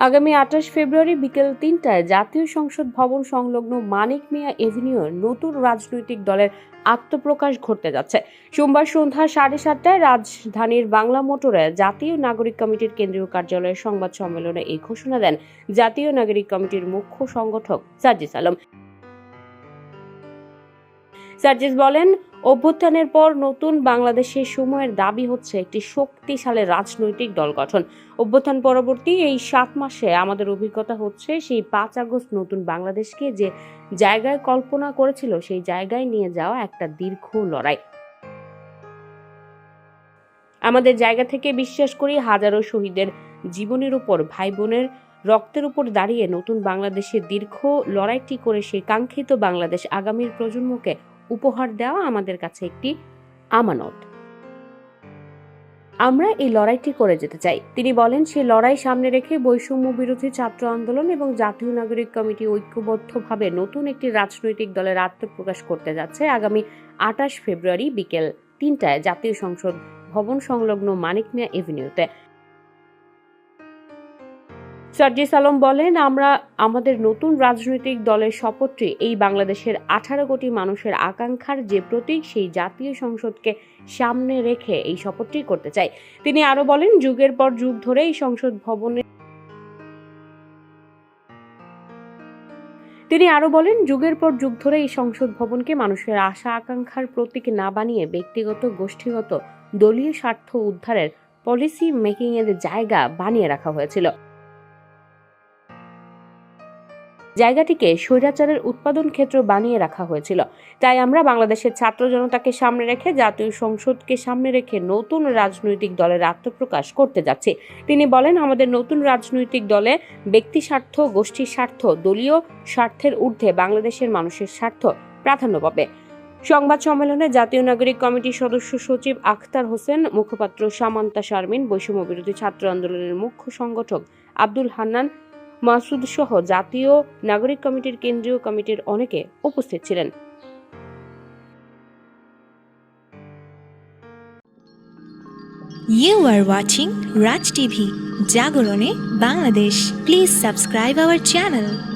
আগামী আঠাশ ফেব্রুয়ারি বিকেল তিনটায় জাতীয় সংসদ ভবন সংলগ্ন মানিক মিয়া এভিনিউর নতুন রাজনৈতিক দলের আত্মপ্রকাশ ঘটতে যাচ্ছে। সোমবার সন্ধ্যা সাড়ে সাতটায় রাজধানীর বাংলা মোটরে জাতীয় নাগরিক কমিটির কেন্দ্রীয় কার্যালয়ের সংবাদ সম্মেলনে এই ঘোষণা দেন জাতীয় নাগরিক কমিটির মুখ্য সংগঠক সাজিস আলম। সার্জিস বলেন, অভ্যুত্থানের পর নতুন বাংলাদেশের সময়ের দাবি হচ্ছে একটি শক্তিশালী রাজনৈতিক দল গঠন। অভ্যুত্থান পরবর্তী এই সাত মাসে আমাদের অভিজ্ঞতা হচ্ছে সেই পাঁচ আগস্ট নতুন বাংলাদেশকে যে জায়গায় কল্পনা করেছিল, সেই জায়গায় নিয়ে যাওয়া একটা দীর্ঘ লড়াই। আমাদের জায়গা থেকে বিশ্বাস করি হাজারো শহীদের জীবনের উপর, ভাই বোনের রক্তের উপর দাঁড়িয়ে নতুন বাংলাদেশের দীর্ঘ লড়াইটি করে সেই কাঙ্ক্ষিত বাংলাদেশ আগামীর প্রজন্মকে উপহার দেওয়া আমাদের কাছে একটি আমানত। আমরা এই লড়াইটি করে যেতে চাই। তিনি বলেন সেই লড়াই সামনে রেখে বৈষম্য বিরোধী ছাত্র আন্দোলন এবং জাতীয় নাগরিক কমিটি ঐক্যবদ্ধভাবে নতুন একটি রাজনৈতিক দলের আত্মপ্রকাশ করতে যাচ্ছে। আগামী আটাশ ফেব্রুয়ারি বিকেল তিনটায় জাতীয় সংসদ ভবন সংলগ্ন মানিক মিয়া এভিনিউতে। সার্জিস আলম বলেন, আমরা আমাদের নতুন রাজনৈতিক দলের শপথটি এই বাংলাদেশের আঠারো কোটি মানুষের আকাঙ্ক্ষার যে প্রতীক, সেই জাতীয় সংসদকে সামনে রেখে এই শপথটি করতে চাই। তিনি আরও বলেন, যুগের পর যুগ ধরে এই সংসদ ভবনে তিনি আরও বলেন, যুগের পর যুগ ধরে এই সংসদ ভবনকে মানুষের আশা আকাঙ্ক্ষার প্রতীক না বানিয়ে ব্যক্তিগত, গোষ্ঠীগত, দলীয় স্বার্থ উদ্ধারের পলিসি মেকিং এর জায়গা বানিয়ে রাখা হয়েছিল। জায়গাটিকে স্বৈরাচারের উৎপাদন ক্ষেত্র বানিয়ে রাখা হয়েছিল। তাই আমরা বাংলাদেশের ছাত্র জনতাকে সামনে রেখে, জাতীয় সংসদকে সামনে রেখে নতুন রাজনৈতিক দলের আত্মপ্রকাশ করতে যাচ্ছি। তিনি বলেন, আমাদের নতুন রাজনৈতিক দলে ব্যক্তি স্বার্থ, গোষ্ঠীর স্বার্থ, দলীয় স্বার্থের ঊর্ধ্বে বাংলাদেশের মানুষের স্বার্থ প্রাধান্য পাবে। সংবাদ সম্মেলনে জাতীয় নাগরিক কমিটির সদস্য সচিব আখতার হোসেন, মুখপাত্র সামান্তা শারমিন, বৈষম্য বিরোধী ছাত্র আন্দোলনের মুখ্য সংগঠক আব্দুল হান্নান মাসুদ সহ জাতীয় নাগরিক কমিটির কেন্দ্রীয় কমিটির অনেকে উপস্থিত ছিলেন You are watching Raj TV, Jagorone, Bangladesh. Please subscribe our channel.